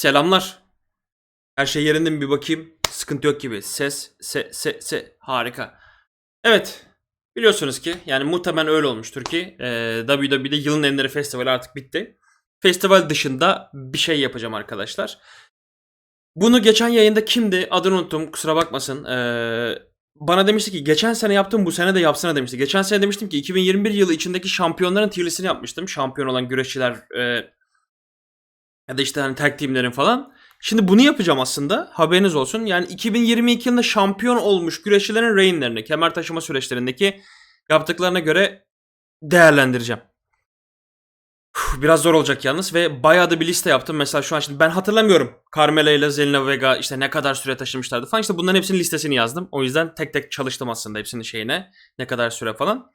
Selamlar. Her şey yerinde mi bir bakayım. Sıkıntı yok gibi. Ses, se, se, se. Harika. Evet. Biliyorsunuz ki yani muhtemelen öyle olmuştur ki e, WWE'de Yılın Enleri Festivali artık bitti. Festival dışında bir şey yapacağım arkadaşlar. Bunu geçen yayında kimdi? Adını unuttum. Kusura bakmasın. Ee, bana demişti ki geçen sene yaptım bu sene de yapsana demişti. Geçen sene demiştim ki 2021 yılı içindeki şampiyonların tier yapmıştım. Şampiyon olan güreşçiler e, ya da işte hani tag teamlerin falan. Şimdi bunu yapacağım aslında. Haberiniz olsun. Yani 2022 yılında şampiyon olmuş güreşçilerin reignlerini, kemer taşıma süreçlerindeki yaptıklarına göre değerlendireceğim. Biraz zor olacak yalnız ve bayağı da bir liste yaptım. Mesela şu an şimdi ben hatırlamıyorum. Carmela ile Zelina Vega işte ne kadar süre taşımışlardı falan. İşte bunların hepsinin listesini yazdım. O yüzden tek tek çalıştım aslında hepsinin şeyine. Ne kadar süre falan.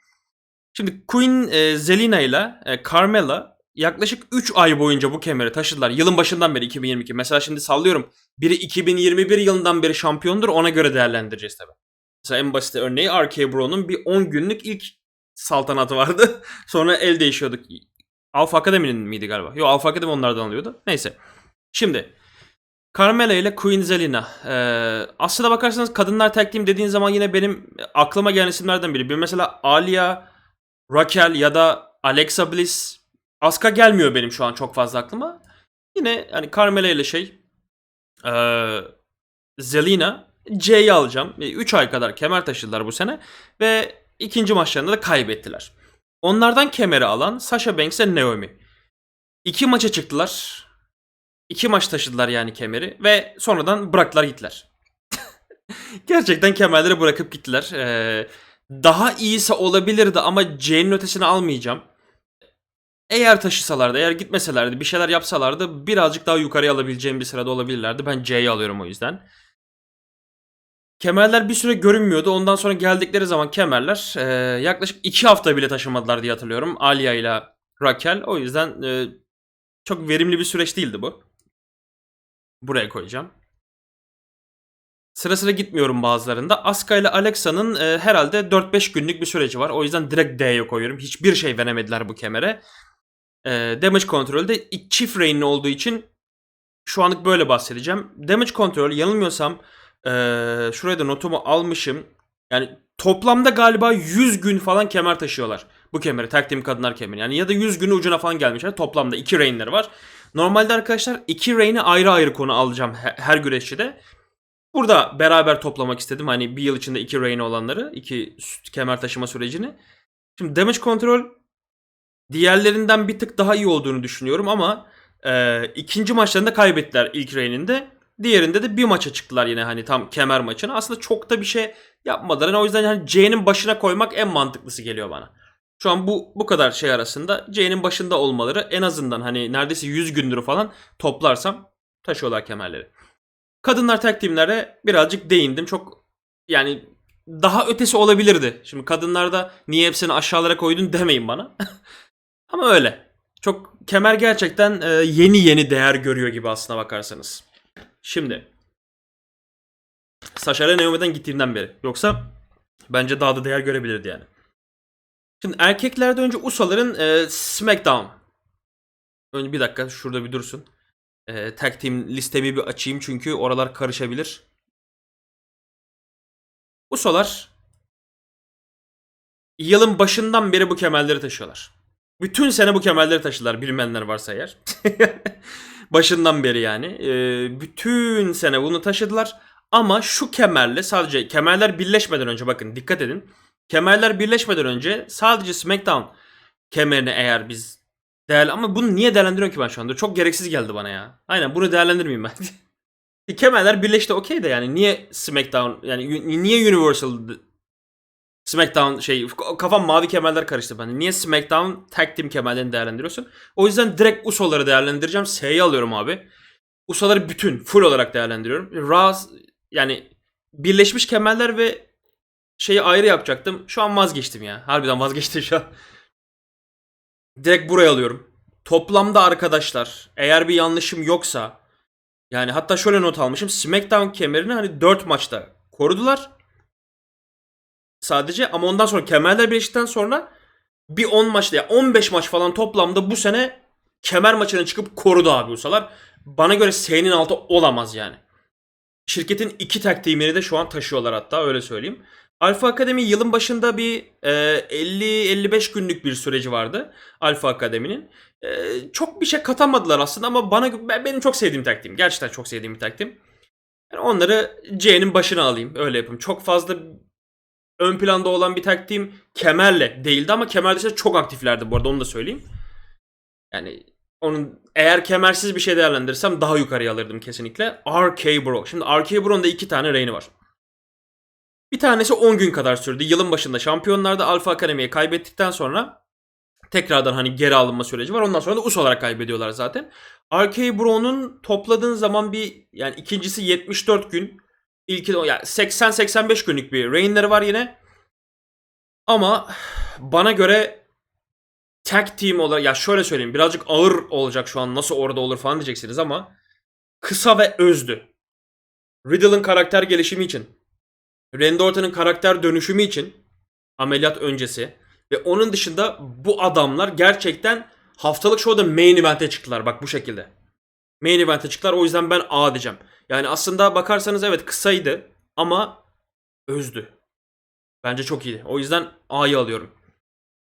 Şimdi Queen e, Zelina ile e, Carmela yaklaşık 3 ay boyunca bu kemeri taşıdılar. Yılın başından beri 2022. Mesela şimdi sallıyorum. Biri 2021 yılından beri şampiyondur. Ona göre değerlendireceğiz tabii. Mesela en basit örneği RK Bro'nun bir 10 günlük ilk saltanatı vardı. Sonra el değişiyorduk. Alfa Akademi'nin miydi galiba? Yok Alfa Akademi onlardan alıyordu. Neyse. Şimdi Carmela ile Queen Zelina. Ee, aslına bakarsanız kadınlar tag team dediğin zaman yine benim aklıma gelen isimlerden biri. Bir mesela Alia, Raquel ya da Alexa Bliss. Asuka gelmiyor benim şu an çok fazla aklıma. Yine hani Carmela ile şey ee, Zelina C'yi alacağım. 3 ay kadar kemer taşıdılar bu sene ve ikinci maçlarında da kaybettiler. Onlardan kemeri alan Sasha Banks ve Naomi. İki maça çıktılar. İki maç taşıdılar yani kemeri ve sonradan bıraktılar gittiler. Gerçekten kemerleri bırakıp gittiler. Ee, daha iyisi olabilirdi ama C'nin ötesini almayacağım. Eğer taşısalardı, eğer gitmeselerdi, bir şeyler yapsalardı birazcık daha yukarıya alabileceğim bir sırada olabilirlerdi. Ben C'yi alıyorum o yüzden. Kemerler bir süre görünmüyordu. Ondan sonra geldikleri zaman kemerler e, yaklaşık 2 hafta bile taşımadılar diye hatırlıyorum. Alia ile Raquel. O yüzden e, çok verimli bir süreç değildi bu. Buraya koyacağım. Sıra sıra gitmiyorum bazılarında. Asuka ile Alexa'nın e, herhalde 4-5 günlük bir süreci var. O yüzden direkt D'ye koyuyorum. Hiçbir şey veremediler bu kemere. E, damage kontrolde çift reignli olduğu için şu anlık böyle bahsedeceğim. Damage kontrol yanılmıyorsam ee, şuraya da notumu almışım. Yani toplamda galiba 100 gün falan kemer taşıyorlar. Bu kemeri. Team kadınlar kemeri. Yani ya da 100 günü ucuna falan gelmişler. Toplamda 2 reignleri var. Normalde arkadaşlar 2 reign'i ayrı ayrı konu alacağım her, güreşçide. Burada beraber toplamak istedim. Hani bir yıl içinde 2 reign olanları. 2 kemer taşıma sürecini. Şimdi damage kontrol diğerlerinden bir tık daha iyi olduğunu düşünüyorum ama e, ikinci maçlarında kaybettiler ilk reign'inde. Diğerinde de bir maça çıktılar yine hani tam kemer maçına. Aslında çok da bir şey yapmadılar. Yani o yüzden hani C'nin başına koymak en mantıklısı geliyor bana. Şu an bu bu kadar şey arasında C'nin başında olmaları en azından hani neredeyse 100 gündür falan toplarsam taşıyorlar kemerleri. Kadınlar tag teamlere birazcık değindim. Çok yani daha ötesi olabilirdi. Şimdi kadınlarda niye hepsini aşağılara koydun demeyin bana. Ama öyle. Çok kemer gerçekten e, yeni yeni değer görüyor gibi aslına bakarsanız. Şimdi Sasha ile Naomi'den gittiğinden beri. Yoksa bence daha da değer görebilirdi yani. Şimdi erkeklerde önce Uso'ların e, SmackDown. Önce bir dakika şurada bir dursun. E, tag team listemi bir açayım çünkü oralar karışabilir. Uso'lar yılın başından beri bu kemerleri taşıyorlar. Bütün sene bu kemerleri taşıdılar bilmeyenler varsa eğer. Başından beri yani. Ee, bütün sene bunu taşıdılar. Ama şu kemerle sadece kemerler birleşmeden önce bakın dikkat edin. Kemerler birleşmeden önce sadece SmackDown kemerini eğer biz değerli ama bunu niye değerlendiriyorum ki ben şu anda? Çok gereksiz geldi bana ya. Aynen bunu değerlendirmeyeyim ben. kemerler birleşti okey de yani niye SmackDown yani niye Universal SmackDown şey kafam mavi kemerler karıştı bende. Niye SmackDown tag team kemerlerini değerlendiriyorsun? O yüzden direkt USO'ları değerlendireceğim. S'yi alıyorum abi. USO'ları bütün full olarak değerlendiriyorum. Raw yani birleşmiş kemerler ve şeyi ayrı yapacaktım. Şu an vazgeçtim ya. Harbiden vazgeçtim şu an. Direkt buraya alıyorum. Toplamda arkadaşlar eğer bir yanlışım yoksa yani hatta şöyle not almışım. SmackDown kemerini hani 4 maçta korudular sadece ama ondan sonra kemerler birleştikten sonra bir 10 maçta ya 15 maç falan toplamda bu sene kemer maçına çıkıp korudu abi Usalar. bana göre S'nin altı olamaz yani. Şirketin iki tag de şu an taşıyorlar hatta öyle söyleyeyim. Alfa Akademi yılın başında bir e, 50-55 günlük bir süreci vardı Alfa Akademi'nin. E, çok bir şey katamadılar aslında ama bana ben, benim çok sevdiğim team. Gerçekten çok sevdiğim bir team. Yani onları C'nin başına alayım öyle yapayım. Çok fazla ön planda olan bir tag team Kemer'le değildi ama Kemer dışında çok aktiflerdi bu arada onu da söyleyeyim. Yani onun eğer kemersiz bir şey değerlendirirsem daha yukarıya alırdım kesinlikle. RK Bro. Şimdi RK Bro'nun da iki tane reigni var. Bir tanesi 10 gün kadar sürdü. Yılın başında şampiyonlarda Alfa Akademi'ye kaybettikten sonra tekrardan hani geri alınma süreci var. Ondan sonra da US olarak kaybediyorlar zaten. RK Bro'nun topladığın zaman bir yani ikincisi 74 gün. İlki de yani 80-85 günlük bir reignleri var yine. Ama bana göre tag team olarak ya şöyle söyleyeyim birazcık ağır olacak şu an nasıl orada olur falan diyeceksiniz ama kısa ve özdü. Riddle'ın karakter gelişimi için, Randy Orton'un karakter dönüşümü için ameliyat öncesi ve onun dışında bu adamlar gerçekten haftalık show'da main event'e çıktılar bak bu şekilde. Main event'e çıktılar o yüzden ben A diyeceğim. Yani aslında bakarsanız evet kısaydı ama özdü. Bence çok iyiydi. O yüzden A'yı alıyorum.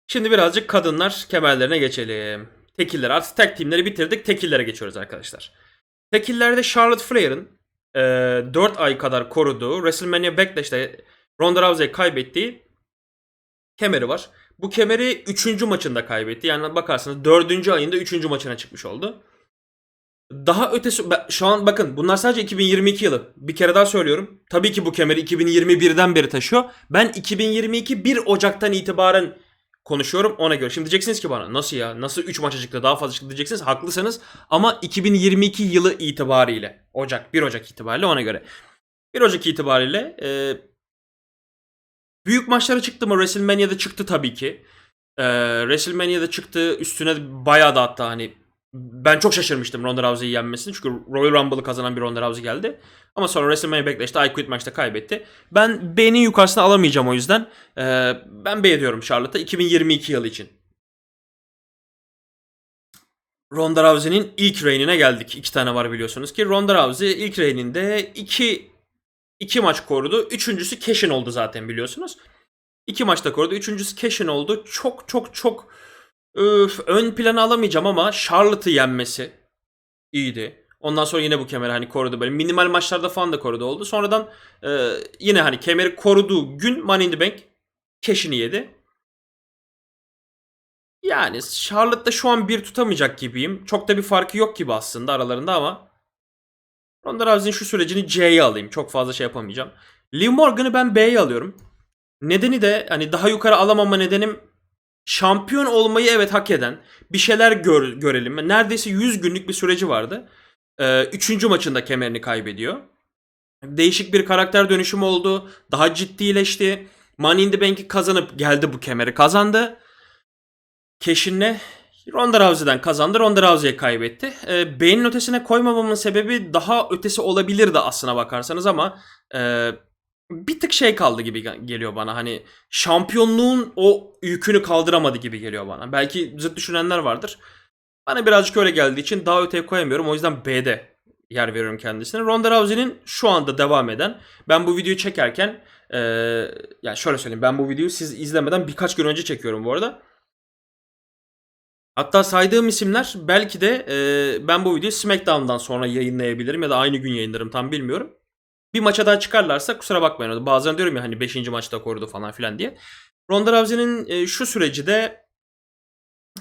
Şimdi birazcık kadınlar kemerlerine geçelim. Tekiller artık tek teamleri bitirdik. Tekillere geçiyoruz arkadaşlar. Tekillerde Charlotte Flair'ın e, 4 ay kadar koruduğu WrestleMania Backlash'te Ronda Rousey'e kaybettiği kemeri var. Bu kemeri 3. maçında kaybetti. Yani bakarsanız 4. ayında 3. maçına çıkmış oldu. Daha ötesi şu an bakın bunlar sadece 2022 yılı. Bir kere daha söylüyorum. Tabii ki bu kemeri 2021'den beri taşıyor. Ben 2022 1 Ocak'tan itibaren konuşuyorum ona göre. Şimdi diyeceksiniz ki bana nasıl ya? Nasıl 3 maça çıktı daha fazla çıktı diyeceksiniz. Haklısınız ama 2022 yılı itibariyle Ocak 1 Ocak itibariyle ona göre. 1 Ocak itibariyle e, büyük maçlara çıktı mı? WrestleMania'da çıktı tabii ki. E, WrestleMania'da çıktı üstüne bayağı da hatta hani ben çok şaşırmıştım Ronda Rousey'i yenmesini. Çünkü Royal Rumble'ı kazanan bir Ronda Rousey geldi. Ama sonra WrestleMania Backlash'te I Quit maçta kaybetti. Ben B'nin yukarısına alamayacağım o yüzden. Ee, ben B diyorum Charlotte'a 2022 yılı için. Ronda Rousey'nin ilk reign'ine geldik. İki tane var biliyorsunuz ki. Ronda Rousey ilk reign'inde iki, iki maç korudu. Üçüncüsü Cashin oldu zaten biliyorsunuz. İki maçta korudu. Üçüncüsü Cashin oldu. Çok çok çok öf, ön plana alamayacağım ama Charlotte'ı yenmesi iyiydi. Ondan sonra yine bu kemeri hani korudu böyle minimal maçlarda falan da korudu oldu. Sonradan e, yine hani kemeri koruduğu gün Money in the Bank cash'ini yedi. Yani Charlotte'da şu an bir tutamayacak gibiyim. Çok da bir farkı yok gibi aslında aralarında ama Ronda Rousey'in şu sürecini C'ye alayım. Çok fazla şey yapamayacağım. Liv Morgan'ı ben B'ye alıyorum. Nedeni de hani daha yukarı alamama nedenim şampiyon olmayı evet hak eden bir şeyler gör, görelim. Neredeyse 100 günlük bir süreci vardı. Ee, üçüncü maçında kemerini kaybediyor. Değişik bir karakter dönüşümü oldu. Daha ciddileşti. Money in the Bank'i kazanıp geldi bu kemeri kazandı. Keşinle Ronda Rousey'den kazandı. Ronda Rousey'e kaybetti. Ee, B'nin ötesine koymamamın sebebi daha ötesi olabilirdi aslına bakarsanız ama e, bir tık şey kaldı gibi ge- geliyor bana. Hani şampiyonluğun o yükünü kaldıramadı gibi geliyor bana. Belki zıt düşünenler vardır. Bana birazcık öyle geldiği için daha öteye koyamıyorum. O yüzden B'de yer veriyorum kendisine. Ronda Rousey'nin şu anda devam eden ben bu videoyu çekerken eee yani şöyle söyleyeyim ben bu videoyu siz izlemeden birkaç gün önce çekiyorum bu arada. Hatta saydığım isimler belki de eee, ben bu videoyu SmackDown'dan sonra yayınlayabilirim ya da aynı gün yayınlarım tam bilmiyorum. Bir maça daha çıkarlarsa kusura bakmayın. Bazen diyorum ya hani 5. maçta korudu falan filan diye. Ronda Rousey'nin e, şu süreci de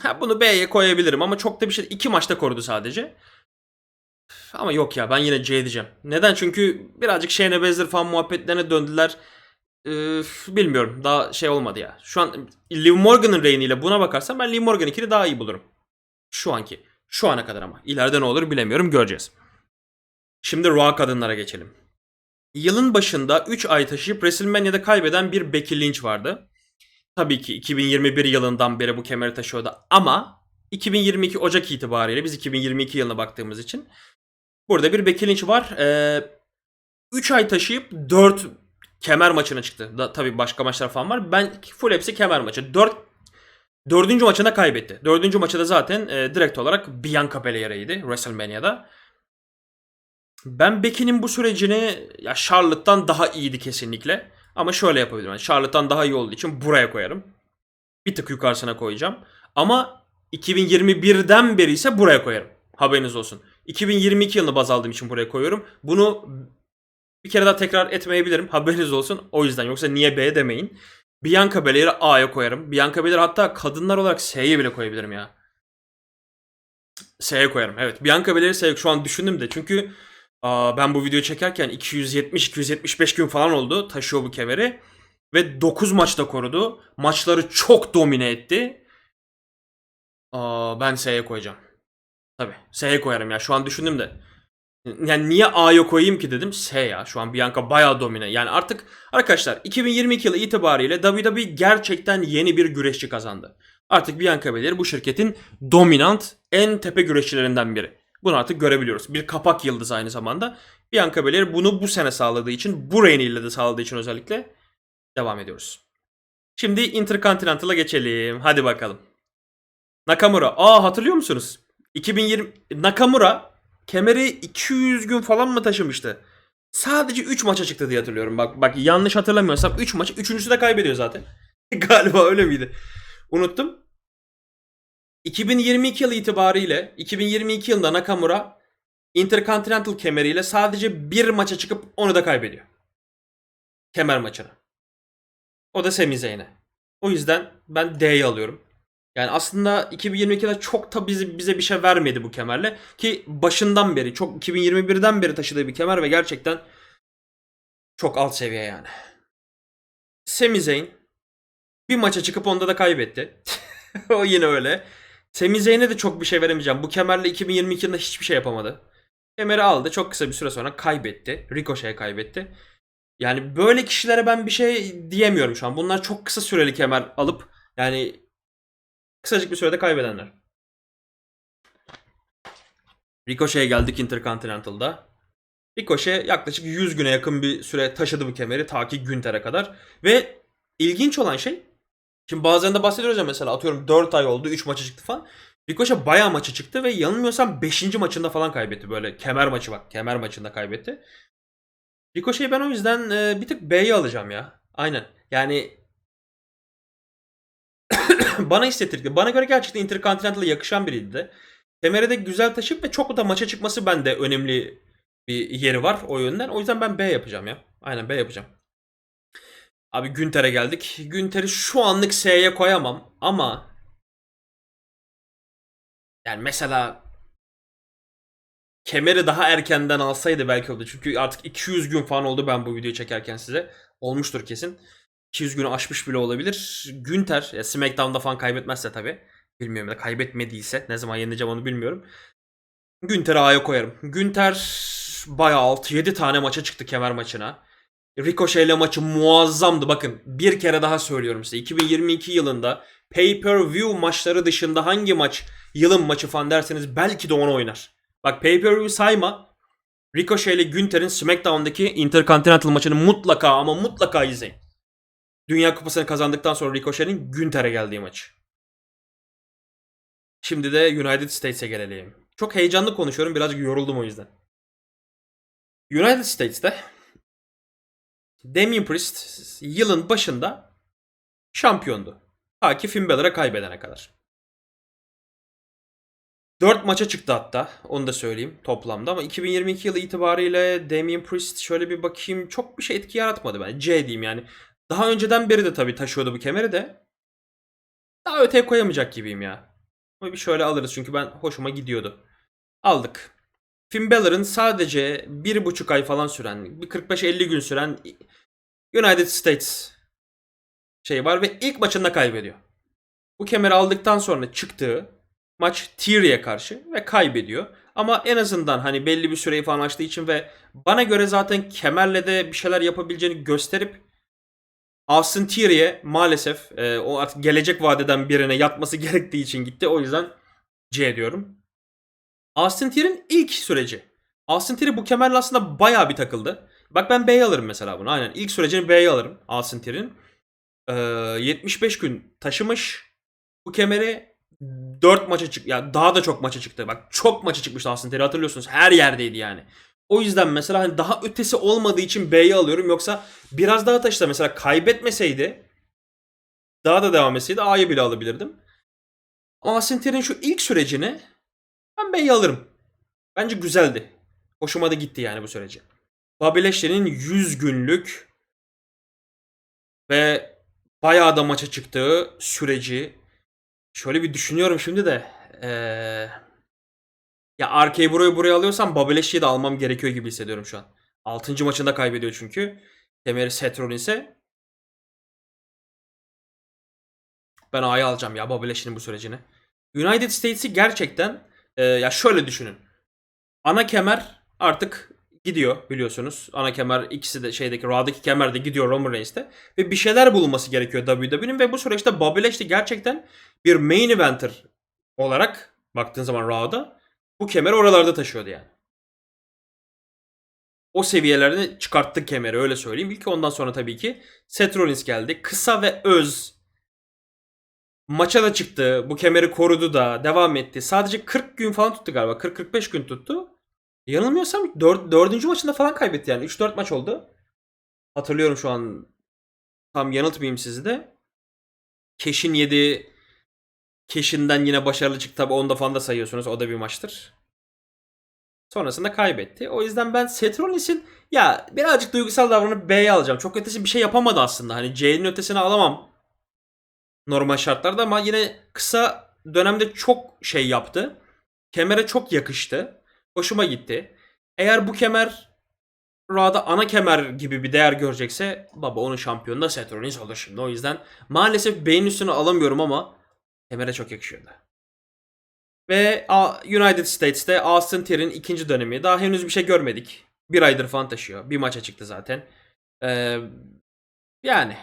ha, bunu B'ye koyabilirim ama çok da bir şey. iki maçta korudu sadece. Ama yok ya ben yine C diyeceğim. Neden? Çünkü birazcık Shayna Baszler falan muhabbetlerine döndüler. Üf, bilmiyorum. Daha şey olmadı ya. Şu an Liv Morgan'ın reigniyle buna bakarsam ben Liv Morgan'ınkini daha iyi bulurum. Şu anki. Şu ana kadar ama. İleride ne olur bilemiyorum. Göreceğiz. Şimdi Raw kadınlara geçelim. Yılın başında 3 ay taşıyıp WrestleMania'da kaybeden bir Becky Lynch vardı. Tabii ki 2021 yılından beri bu kemeri taşıyordu ama 2022 Ocak itibariyle biz 2022 yılına baktığımız için burada bir Becky Lynch var. Ee, 3 ay taşıyıp 4 kemer maçına çıktı. Da, tabii başka maçlar falan var. Ben full hepsi kemer maçı. 4 Dördüncü maçında kaybetti. Dördüncü maçı da zaten e, direkt olarak Bianca Belair'iydi WrestleMania'da. Ben Becky'nin bu sürecini ya Charlotte'tan daha iyiydi kesinlikle. Ama şöyle yapabilirim. Yani Charlotte'tan daha iyi olduğu için buraya koyarım. Bir tık yukarısına koyacağım. Ama 2021'den beri ise buraya koyarım. Haberiniz olsun. 2022 yılını baz aldığım için buraya koyuyorum. Bunu bir kere daha tekrar etmeyebilirim. Haberiniz olsun. O yüzden yoksa niye B demeyin. Bianca Belair'i A'ya koyarım. Bianca Belair hatta kadınlar olarak S'ye bile koyabilirim ya. S'ye koyarım. Evet. Bianca Belair'i S'ye şu an düşündüm de. Çünkü ben bu videoyu çekerken 270-275 gün falan oldu taşıyor bu kemeri. Ve 9 maçta korudu. Maçları çok domine etti. Ben S'ye koyacağım. Tabii. S'ye koyarım ya. Şu an düşündüm de. Yani niye A'ya koyayım ki dedim. S ya. Şu an Bianca bayağı domine. Yani artık arkadaşlar 2022 yılı itibariyle WWE gerçekten yeni bir güreşçi kazandı. Artık Bianca Belair bu şirketin dominant en tepe güreşçilerinden biri. Bunu artık görebiliyoruz. Bir kapak yıldızı aynı zamanda. Bianca Belair bunu bu sene sağladığı için, bu Reign ile de sağladığı için özellikle devam ediyoruz. Şimdi Intercontinental'a geçelim. Hadi bakalım. Nakamura. Aa hatırlıyor musunuz? 2020 Nakamura kemeri 200 gün falan mı taşımıştı? Sadece 3 maça çıktı diye hatırlıyorum. Bak bak yanlış hatırlamıyorsam 3 maç. Üçüncüsü de kaybediyor zaten. Galiba öyle miydi? Unuttum. 2022 yılı itibariyle 2022 yılında Nakamura Intercontinental kemeriyle sadece bir maça çıkıp onu da kaybediyor. Kemer maçını. O da Sami Zayn'e. O yüzden ben D'yi alıyorum. Yani aslında 2022'de çok da bize, bize bir şey vermedi bu kemerle. Ki başından beri, çok 2021'den beri taşıdığı bir kemer ve gerçekten çok alt seviye yani. Sami Zayn bir maça çıkıp onda da kaybetti. o yine öyle. Sami Zayn'e de çok bir şey veremeyeceğim. Bu kemerle 2022 yılında hiçbir şey yapamadı. Kemeri aldı. Çok kısa bir süre sonra kaybetti. Ricochet'e kaybetti. Yani böyle kişilere ben bir şey diyemiyorum şu an. Bunlar çok kısa süreli kemer alıp yani kısacık bir sürede kaybedenler. Ricochet'e geldik Intercontinental'da. Ricochet yaklaşık 100 güne yakın bir süre taşıdı bu kemeri ta ki Günter'e kadar. Ve ilginç olan şey şimdi bazen de bahsediyoruz ya mesela atıyorum 4 ay oldu 3 maça çıktı falan. Ricochet bayağı maçı çıktı ve yanılmıyorsam 5. maçında falan kaybetti böyle kemer maçı bak kemer maçında kaybetti. Ricochet'i ben o yüzden e, bir tık B'yi alacağım ya. Aynen. Yani bana hissettirdi. Bana göre gerçekten Intercontinental'a yakışan biriydi de. Kemer'e de güzel taşıp ve çok da maça çıkması bende önemli bir yeri var o yönden. O yüzden ben B yapacağım ya. Aynen B yapacağım. Abi Günter'e geldik. Günter'i şu anlık S'ye koyamam ama yani mesela kemeri daha erkenden alsaydı belki oldu. Çünkü artık 200 gün falan oldu ben bu videoyu çekerken size. Olmuştur kesin. 200 günü aşmış bile olabilir. Günter, ya SmackDown'da falan kaybetmezse tabi. Bilmiyorum ya kaybetmediyse ne zaman yenileceğim onu bilmiyorum. Günter'i A'ya koyarım. Günter bayağı 6-7 tane maça çıktı kemer maçına. Ricochet'le maçı muazzamdı. Bakın bir kere daha söylüyorum size. 2022 yılında pay-per-view maçları dışında hangi maç yılın maçı falan derseniz belki de onu oynar. Bak pay-per-view sayma. Ricochet ile Günter'in SmackDown'daki Intercontinental maçını mutlaka ama mutlaka izleyin. Dünya Kupası'nı kazandıktan sonra Ricochet'in Günter'e geldiği maç. Şimdi de United States'e gelelim. Çok heyecanlı konuşuyorum. Birazcık yoruldum o yüzden. United States'te Damien Priest yılın başında şampiyondu. Ta ki Finn Balor'a kaybedene kadar. 4 maça çıktı hatta. Onu da söyleyeyim toplamda. Ama 2022 yılı itibariyle Damien Priest şöyle bir bakayım çok bir şey etki yaratmadı ben. C diyeyim yani. Daha önceden beri de tabii taşıyordu bu kemeri de. Daha öteye koyamayacak gibiyim ya. Ama bir şöyle alırız çünkü ben hoşuma gidiyordu. Aldık. Finn Balor'ın sadece bir buçuk ay falan süren, bir 45-50 gün süren United States şey var ve ilk maçında kaybediyor. Bu kemeri aldıktan sonra çıktığı maç Theory'e karşı ve kaybediyor. Ama en azından hani belli bir süreyi falan açtığı için ve bana göre zaten kemerle de bir şeyler yapabileceğini gösterip Austin Theory'e maalesef e, o artık gelecek vadeden birine yatması gerektiği için gitti. O yüzden C diyorum. Austin Theory'nin ilk süreci. Austin Theory bu kemerle aslında bayağı bir takıldı. Bak ben B'ye alırım mesela bunu. Aynen ilk sürecini B'ye alırım Austin Theory'nin. Ee, 75 gün taşımış. Bu kemeri 4 maça çık ya daha da çok maça çıktı. Bak çok maça çıkmıştı Austin Theory hatırlıyorsunuz. Her yerdeydi yani. O yüzden mesela hani daha ötesi olmadığı için B'yi alıyorum. Yoksa biraz daha taşısa mesela kaybetmeseydi daha da devam etseydi A'yı bile alabilirdim. Ama Austin Theory'nin şu ilk sürecini ben B'yi alırım. Bence güzeldi. Hoşuma da gitti yani bu süreci. Lashley'nin 100 günlük ve bayağı da maça çıktığı süreci şöyle bir düşünüyorum şimdi de eee ya RK Bro'yu buraya alıyorsam Lashley'i de almam gerekiyor gibi hissediyorum şu an. 6. maçında kaybediyor çünkü. Kemeri Seth Rollins'e. Ben A'yı alacağım ya Lashley'nin bu sürecini. United States'i gerçekten e, ya şöyle düşünün. Ana kemer artık gidiyor biliyorsunuz. Ana kemer ikisi de şeydeki Raw'daki kemer de gidiyor Roman Reigns'te. Ve bir şeyler bulunması gerekiyor WWE'nin ve bu süreçte Bobby Lashley gerçekten bir main eventer olarak baktığın zaman Raw'da bu kemeri oralarda taşıyordu yani. O seviyelerde çıkarttı kemeri öyle söyleyeyim. İlk ondan sonra tabii ki Seth Rollins geldi. Kısa ve öz maça da çıktı. Bu kemeri korudu da devam etti. Sadece 40 gün falan tuttu galiba. 40-45 gün tuttu. Yanılmıyorsam 4. dördüncü maçında falan kaybetti yani. 3-4 maç oldu. Hatırlıyorum şu an. Tam yanıltmayayım sizi de. Keş'in yedi Keş'inden yine başarılı çıktı. Tabi onda falan da sayıyorsunuz. O da bir maçtır. Sonrasında kaybetti. O yüzden ben Seth Rollins'in ya birazcık duygusal davranıp B'ye alacağım. Çok ötesi bir şey yapamadı aslında. Hani C'nin ötesini alamam. Normal şartlarda ama yine kısa dönemde çok şey yaptı. Kemere çok yakıştı. Hoşuma gitti. Eğer bu kemer Raw'da ana kemer gibi bir değer görecekse baba onun şampiyonu da Seth Rollins olur şimdi. O yüzden maalesef B'nin üstüne alamıyorum ama kemere çok yakışıyordu. Ve United States'te Austin Theory'nin ikinci dönemi. Daha henüz bir şey görmedik. Bir aydır falan taşıyor. Bir maça çıktı zaten. Ee, yani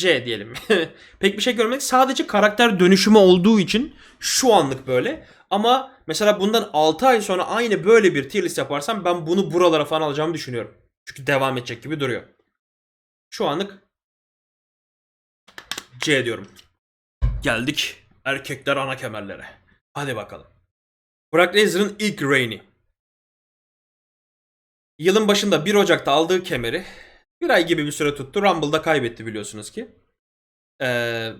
C diyelim. Pek bir şey görmedik. Sadece karakter dönüşümü olduğu için şu anlık böyle. Ama mesela bundan 6 ay sonra aynı böyle bir tier list yaparsam ben bunu buralara falan alacağımı düşünüyorum. Çünkü devam edecek gibi duruyor. Şu anlık C diyorum. Geldik erkekler ana kemerlere. Hadi bakalım. Brock Lesnar'ın ilk reign'i. Yılın başında 1 Ocak'ta aldığı kemeri bir ay gibi bir süre tuttu. Rumble'da kaybetti biliyorsunuz ki. Ee,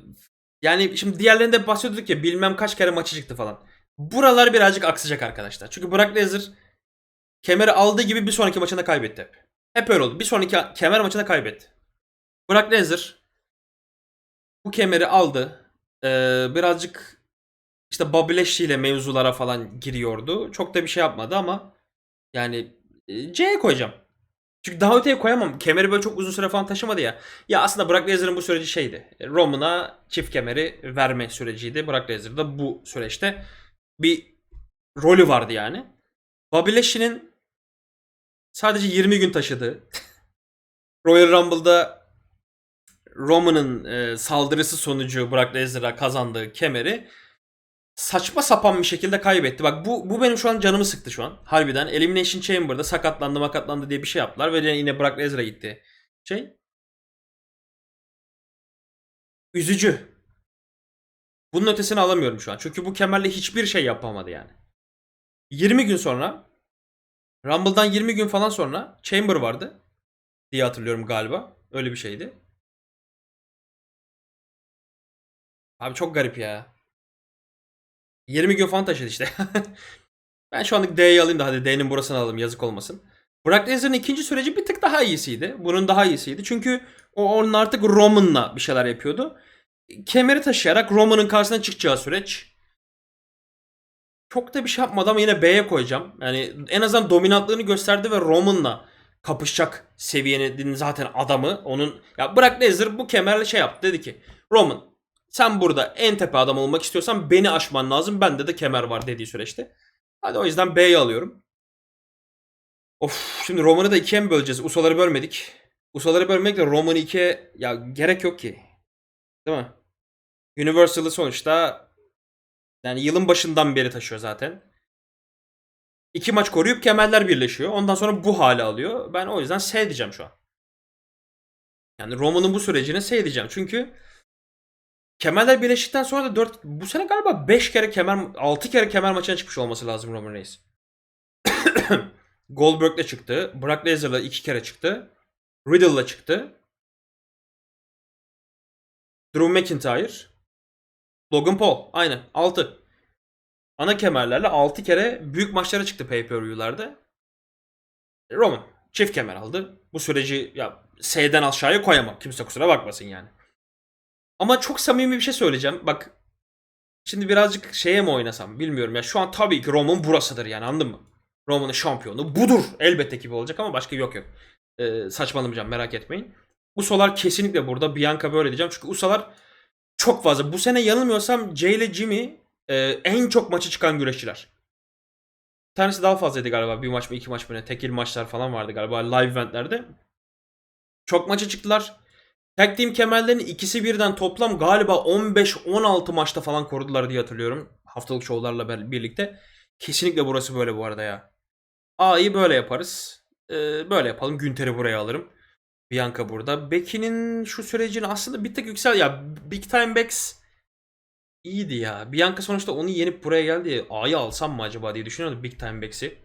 yani şimdi diğerlerinde bahsediyorduk ya bilmem kaç kere maçı çıktı falan. Buralar birazcık aksayacak arkadaşlar. Çünkü Brock Lesnar kemeri aldığı gibi bir sonraki maçında kaybetti hep. Hep öyle oldu. Bir sonraki kemer maçında kaybetti. Brock Lesnar bu kemeri aldı. Ee, birazcık işte Bobby Lashley ile mevzulara falan giriyordu. Çok da bir şey yapmadı ama yani e, C'ye koyacağım. Çünkü daha öteye koyamam. Kemeri böyle çok uzun süre falan taşımadı ya. Ya aslında Brock Lesnar'ın bu süreci şeydi. Roman'a çift kemeri verme süreciydi. Brock Lesnar bu süreçte bir rolü vardı yani. Bobby Lashley'nin sadece 20 gün taşıdığı Royal Rumble'da Roman'ın e, saldırısı sonucu Brock Lesnar'a kazandığı kemeri saçma sapan bir şekilde kaybetti. Bak bu bu benim şu an canımı sıktı şu an. Harbiden Elimination Chamber'da sakatlandı makatlandı diye bir şey yaptılar ve yine Brock Lesnar'a gitti. Şey. Üzücü. Bunun ötesini alamıyorum şu an. Çünkü bu kemerle hiçbir şey yapamadı yani. 20 gün sonra Rumble'dan 20 gün falan sonra Chamber vardı diye hatırlıyorum galiba. Öyle bir şeydi. Abi çok garip ya. 20 gün falan taşıdı işte. ben şu anlık D'yi alayım da hadi D'nin burasını alalım yazık olmasın. Brock Lesnar'ın ikinci süreci bir tık daha iyisiydi. Bunun daha iyisiydi. Çünkü o onun artık Roman'la bir şeyler yapıyordu. Kemeri taşıyarak Roman'ın karşısına çıkacağı süreç. Çok da bir şey yapmadı ama yine B'ye koyacağım. Yani en azından dominantlığını gösterdi ve Roman'la kapışacak seviyenin zaten adamı. Onun ya Brock Lesnar bu kemerle şey yaptı. Dedi ki Roman sen burada en tepe adam olmak istiyorsan beni aşman lazım. Bende de kemer var dediği süreçte. Hadi o yüzden B'yi alıyorum. Of şimdi Roman'ı da ikiye mi böleceğiz? Usaları bölmedik. Usaları bölmekle Roman'ı ikiye ya gerek yok ki. Değil mi? Universal'ı sonuçta yani yılın başından beri taşıyor zaten. İki maç koruyup kemerler birleşiyor. Ondan sonra bu hale alıyor. Ben o yüzden S diyeceğim şu an. Yani Roman'ın bu sürecine S diyeceğim. Çünkü kemerler birleştikten sonra da 4 bu sene galiba 5 kere kemer 6 kere kemer maçına çıkmış olması lazım Roman Reigns. Goldberg'le çıktı. Brock Lesnar'la iki kere çıktı. Riddle'la çıktı. Drew McIntyre. Logan Paul. Aynen. 6. Ana kemerlerle 6 kere büyük maçlara çıktı pay-per-view'larda. Roman çift kemer aldı. Bu süreci ya S'den aşağıya koyamam. Kimse kusura bakmasın yani. Ama çok samimi bir şey söyleyeceğim. Bak şimdi birazcık şeye mi oynasam bilmiyorum ya. Şu an tabii ki Roman burasıdır yani anladın mı? Roman'ın şampiyonu budur. Elbette ki bu olacak ama başka yok yok. Ee, saçmalamayacağım merak etmeyin. Usolar kesinlikle burada. Bianca böyle diyeceğim. Çünkü Usolar çok fazla. Bu sene yanılmıyorsam Jay ile Jimmy e, en çok maçı çıkan güreşçiler. Bir tanesi daha fazlaydı galiba. Bir maç mı iki maç mı ne? Tekil maçlar falan vardı galiba live eventlerde. Çok maça çıktılar. Tag team kemerlerini ikisi birden toplam galiba 15-16 maçta falan korudular diye hatırlıyorum. Haftalık şovlarla birlikte. Kesinlikle burası böyle bu arada ya. A'yı böyle yaparız. Ee, böyle yapalım. Günter'i buraya alırım. Bianca burada. Becky'nin şu sürecini aslında bir tık yüksel ya. Big Time Bex iyiydi ya. Bianca sonuçta onu yenip buraya geldi. A'yı alsam mı acaba diye düşünüyordum Big Time Bex'i.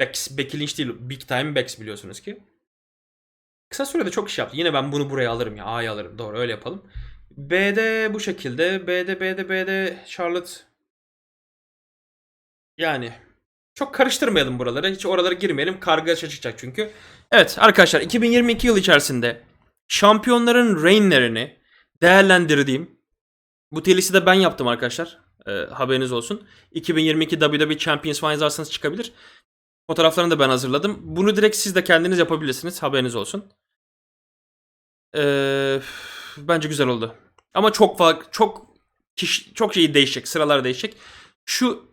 Bex, Becky Lynch değil. Big Time Bex biliyorsunuz ki. Kısa sürede çok iş yaptı. Yine ben bunu buraya alırım ya. A'yı alırım. Doğru öyle yapalım. B'de bu şekilde. B'de B'de B'de Charlotte. Yani çok karıştırmayalım buraları. Hiç oralara girmeyelim. Kargaşa çıkacak çünkü. Evet arkadaşlar 2022 yıl içerisinde şampiyonların reignlerini değerlendirdiğim bu telisi de ben yaptım arkadaşlar. Ee, haberiniz olsun. 2022 WWE Champions Finals arasınız çıkabilir. Fotoğraflarını da ben hazırladım. Bunu direkt siz de kendiniz yapabilirsiniz. Haberiniz olsun. Ee, bence güzel oldu. Ama çok farklı, çok kişi, çok şey değişecek. Sıralar değişecek. Şu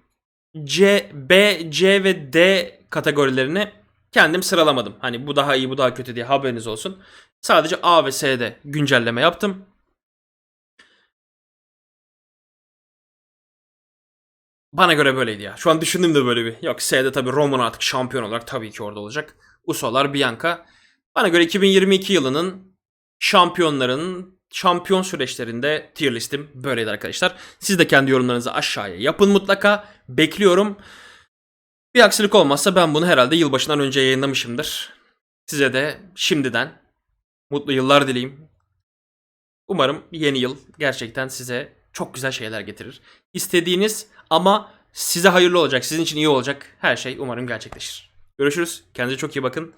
C, B, C ve D kategorilerini kendim sıralamadım. Hani bu daha iyi, bu daha kötü diye haberiniz olsun. Sadece A ve S'de güncelleme yaptım. Bana göre böyleydi ya. Şu an düşündüm de böyle bir. Yok S'de tabii Roman artık şampiyon olarak tabii ki orada olacak. Usolar, Bianca. Bana göre 2022 yılının şampiyonların şampiyon süreçlerinde tier listim böyleydi arkadaşlar. Siz de kendi yorumlarınızı aşağıya yapın mutlaka. Bekliyorum. Bir aksilik olmazsa ben bunu herhalde yılbaşından önce yayınlamışımdır. Size de şimdiden mutlu yıllar dileyim. Umarım yeni yıl gerçekten size çok güzel şeyler getirir. İstediğiniz ama size hayırlı olacak, sizin için iyi olacak her şey umarım gerçekleşir. Görüşürüz. Kendinize çok iyi bakın.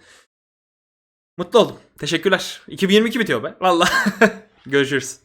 Mutlu oldum. Teşekkürler. 2022 bitiyor be. Valla. Görüşürüz.